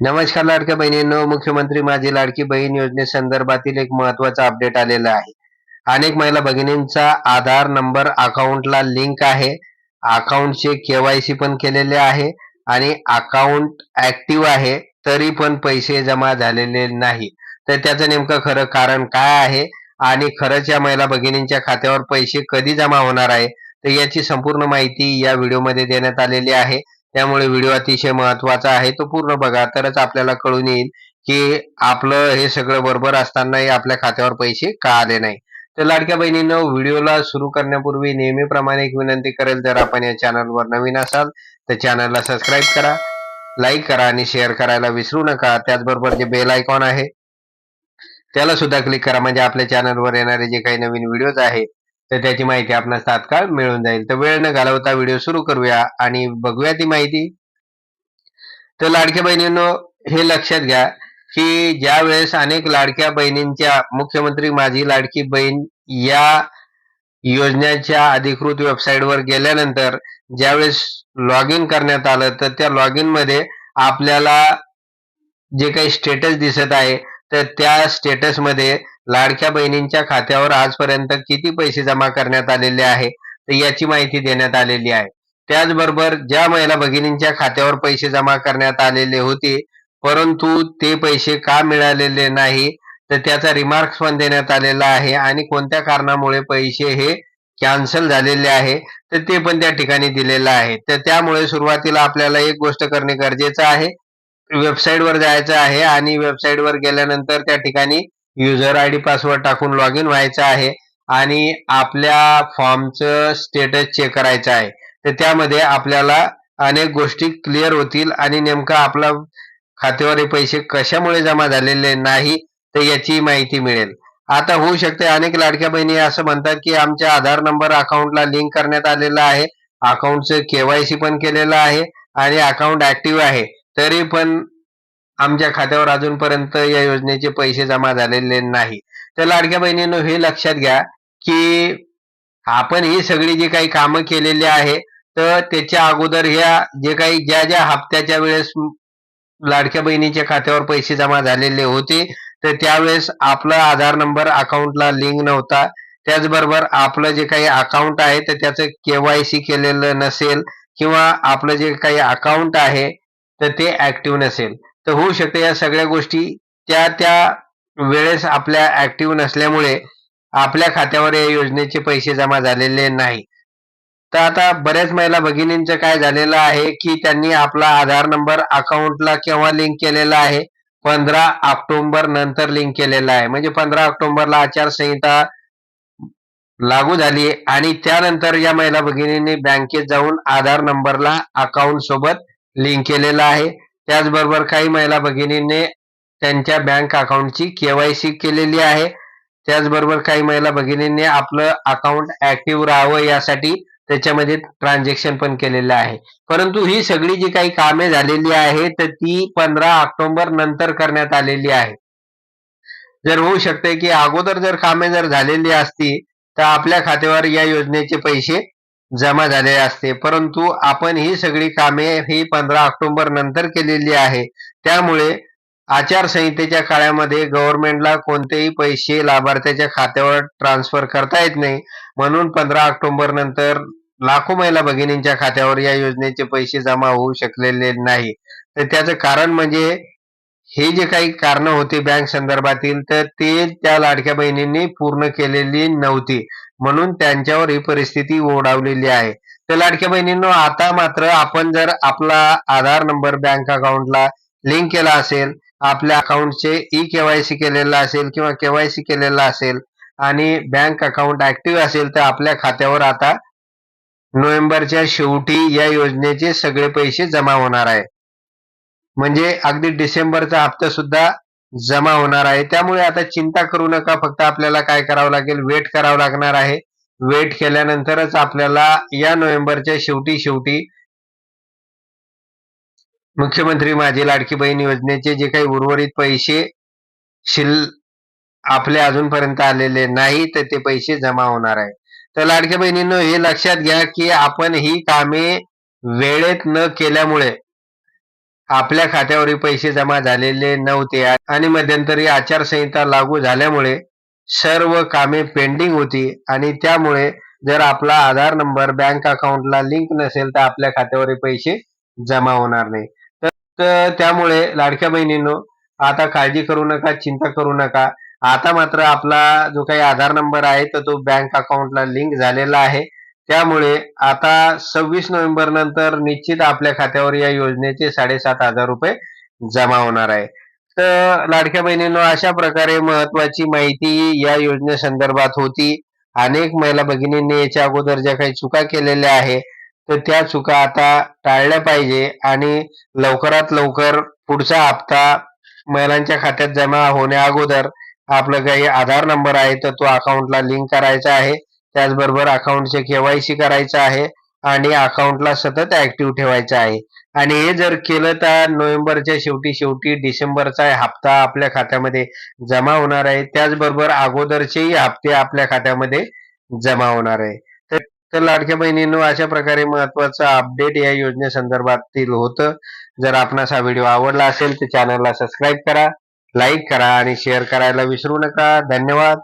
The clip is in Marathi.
नमस्कार लाडक्या बहिणींनो मुख्यमंत्री माझी लाडकी बहीण योजनेसंदर्भातील एक महत्त्वाचा अपडेट आलेला आहे. अनेक महिला भगिनींचा आधार नंबर अकाउंटला लिंक आहे. अकाउंटचे केवायसी पण केलेले आहे आणि अकाउंट ऍक्टिव्ह आहे तरी पण पैसे जमा झालेले नाही. तर त्याचं नेमकं खरं कारण काय आहे आणि खरंच या महिला भगिनींच्या खात्यावर पैसे कधी जमा होणार आहे तर याची संपूर्ण माहिती या व्हिडिओमध्ये देण्यात आलेली आहे. त्यामुळे व्हिडिओ अतिशय महत्त्वाचा आहे. तो पूर्ण बघा. तरच आपल्याला कळून येईल की आपलं हे सगळं बरोबर असतानाही आपल्या खात्यावर पैसे का आले नाही. तर लाडक्या बहिणीनं व्हिडिओला सुरू करण्यापूर्वी नेहमीप्रमाणे एक विनंती करेल जर आपण या चॅनलवर नवीन असाल तर चॅनलला सबस्क्राईब करा लाईक करा आणि शेअर करायला विसरू नका. त्याचबरोबर जे बेल आयकॉन आहे त्याला सुद्धा क्लिक करा. म्हणजे आपल्या चॅनलवर येणारे जे काही नवीन व्हिडिओज आहे तर त्याची माहिती आपणास तात्काळ मिळून जाईल. तर वेळ न घालवता व्हिडिओ सुरू करूया आणि बघूया ती माहिती. तर लाडक्या बहिणींनो हे लक्षात घ्या की ज्या वेळेस अनेक लाडक्या बहिणींच्या मुख्यमंत्री माझी लाडकी बहीण या योजनेच्या अधिकृत वेबसाईटवर गेल्यानंतर ज्यावेळेस लॉग इन करण्यात आलं तर त्या लॉग इनमध्ये आपल्याला जे काही स्टेटस दिसत आहे तर त्या स्टेटसमध्ये लाडक्या बहिणींच्या खात्यावर आजपर्यंत किती पैसे जमा करण्यात आलेले आहे? तर याची माहिती देण्यात आलेली आहे. त्याचबरोबर ज्या महिला भगिनींच्या खात्यावर पैसे जमा करण्यात आलेले होते परंतु ते पैसे का मिळालेले नाही तर त्याचा रिमार्क्स पण देण्यात आलेला आहे आणि कोणत्या कारणामुळे पैसे हे कॅन्सल झालेले आहे तर ते पण त्या ठिकाणी दिलेलं आहे. तर त्यामुळे सुरुवातीला आपल्याला एक गोष्ट करणे गरजेचं आहे. वेबसाईटवर जायचं आहे आणि वेबसाईटवर गेल्यानंतर त्या ठिकाणी युजर आय डी पासवर्ड टाकून लॉग इन व्हायचं आहे आणि आपल्या फॉर्मचं स्टेटस चेक करायचं आहे. तर त्यामध्ये आपल्याला अनेक गोष्टी क्लिअर होतील आणि नेमका आपला खात्यावर हे पैसे कशामुळे जमा झालेले नाही तर याची माहिती मिळेल. आता होऊ शकते अनेक लाडक्या बहिणी असं म्हणतात की आमच्या आधार नंबर अकाउंटला लिंक करण्यात आलेला आहे. अकाउंटचं केवायसी पण केलेलं आहे आणि अकाउंट ऍक्टिव्ह आहे. तरी पण आमच्या खात्यावर अजूनपर्यंत या योजनेचे पैसे जमा झालेले नाही. तर लाडक्या बहिणीनं हे लक्षात घ्या की आपण ही सगळी जी काही कामं केलेली आहे तर त्याच्या अगोदर ह्या जे काही ज्या ज्या हप्त्याच्या वेळेस लाडक्या बहिणीच्या खात्यावर पैसे जमा झालेले होते तर त्यावेळेस आपला आधार नंबर अकाउंटला लिंक नव्हता. त्याचबरोबर आपलं जे काही अकाउंट आहे तर त्याचं केवायसी केलेलं नसेल किंवा आपलं जे काही अकाउंट आहे तर ते ऍक्टिव्ह नसेल. तर होऊ शकते या सगळ्या गोष्टी. त्या त्या वेळेस आपल्या ऍक्टिव्ह नसल्यामुळे आपल्या खात्यावर या योजनेचे पैसे जमा झालेले नाही. तर आता बऱ्याच महिला भगिनींचं काय झालेलं आहे की त्यांनी आपला आधार नंबर अकाउंटला केव्हा लिंक केलेला आहे? पंधरा ऑक्टोबर नंतर लिंक केलेला आहे. म्हणजे पंधरा ऑक्टोबरला आचारसंहिता लागू झाली आणि त्यानंतर या महिला भगिनींनी बँकेत जाऊन आधार नंबरला अकाउंट सोबत लिंक केलेला आहे. त्याचबरोबर काही महिला भगिनींनी त्यांच्या बँक अकाउंटची केवायसी केलेली आहे. त्याचबरोबर काही महिला भगिनींनी आपलं अकाउंट ऍक्टिव्ह राहावं यासाठी त्याच्यामध्ये ट्रान्झॅक्शन पण केलेलं आहे. परंतु ही सगळी जी काही कामे झालेली आहे तर ती पंधरा ऑक्टोबर नंतर करण्यात आलेली आहे. जर होऊ शकते की अगोदर जर कामे जर झालेली असती तर आपल्या खात्यावर या योजनेचे पैसे जमा झाले असते. परंतु आपण ही सगळी कामे ही पंधरा ऑक्टोबर नंतर केलेली आहे. त्यामुळे आचारसंहितेच्या काळामध्ये गव्हर्नमेंटला कोणतेही पैसे लाभार्थ्याच्या खात्यावर ट्रान्सफर करता येत नाही. म्हणून पंधरा ऑक्टोबर नंतर लाखो महिला भगिनींच्या खात्यावर या योजनेचे पैसे जमा होऊ शकलेले नाही. तर त्याचं कारण म्हणजे हे जे काही कारण होते बँक संदर्भातील तर ते त्या लाडक्या बहिणींनी पूर्ण केलेली नव्हती. म्हणून त्यांच्यावर ही परिस्थिती ओढावलेली आहे. तर लाडक्या बहिणींनो आता मात्र आपण जर आपला आधार नंबर बँक अकाउंटला लिंक केला असेल आपल्या अकाउंटचे ई केवायसी केलेला असेल किंवा केवायसी केलेला असेल आणि बँक अकाउंट ऍक्टिव्ह असेल तर आपल्या खात्यावर आता नोव्हेंबरच्या शेवटी या योजनेचे सगळे पैसे जमा होणार आहे. म्हणजे अगदी डिसेंबरचा हप्ता सुद्धा जमा होणार आहे. त्यामुळे आता चिंता करू नका. फक्त आपल्याला काय करावं लागेल? वेट करावं लागणार आहे. वेट केल्यानंतरच आपल्याला या नोव्हेंबरच्या शेवटी शेवटी मुख्यमंत्री माझी लाडकी बहीण योजनेचे जे काही उर्वरित पैसे शिल आपले अजूनपर्यंत आलेले नाही तर ते पैसे जमा होणार आहे. तर लाडक्या बहिणींनो हे लक्षात घ्या की आपण ही कामे वेळेत न केल्यामुळे आपल्या खात्यावर पैसे जमा झालेले नव्हते. आणि मध्यंतरी आचारसंहिता लागू झाल्यामुळे सर्व कामे पेंडिंग होती. आणि त्यामुळे जर आपला आधार नंबर बँक अकाउंटला लिंक नसेल तर आपल्या खात्यावर पैसे जमा होणार नाही. तर तर त्यामुळे लाडक्या बहिणींनो आता काळजी करू नका चिंता करू नका. आता मात्र आपला जो काही आधार नंबर आहे तर तो बँक अकाउंटला लिंक झालेला आहे. त्यामुळे आता सव्वीस नोव्हेंबर नंतर निश्चित आपल्या खात्यावर या योजनेचे साडेसात हजार रुपये जमा होणार आहे. तर लाडक्या बहिणींनो अशा प्रकारे महत्वाची माहिती या योजनेसंदर्भात होती. अनेक महिला भगिनींनी याच्या अगोदर ज्या काही चुका केलेल्या आहे तर त्या चुका आता टाळल्या पाहिजे आणि लवकरात लवकर पुढचा हप्ता महिलांच्या खात्यात जमा होण्या अगोदर आपला काही आधार नंबर आहे तर तो अकाउंटला लिंक करायचा आहे. त्याचबरोबर अकाउंटचे केवायसी करायचं आहे आणि अकाउंटला सतत ऍक्टिव्ह ठेवायचं आहे. आणि हे जर केलं तर नोव्हेंबरच्या शेवटी शेवटी डिसेंबरचा हप्ता आपल्या खात्यामध्ये जमा होणार आहे. त्याचबरोबर अगोदरचेही हप्ते आपल्या खात्यामध्ये जमा होणार आहे. तर तर लाडक्या बहिणींनो अशा प्रकारे महत्वाचं अपडेट या योजनेसंदर्भातील होतं. जर आपणास हा व्हिडिओ आवडला असेल तर चॅनलला सबस्क्राईब करा लाईक करा आणि शेअर करायला विसरू नका. धन्यवाद.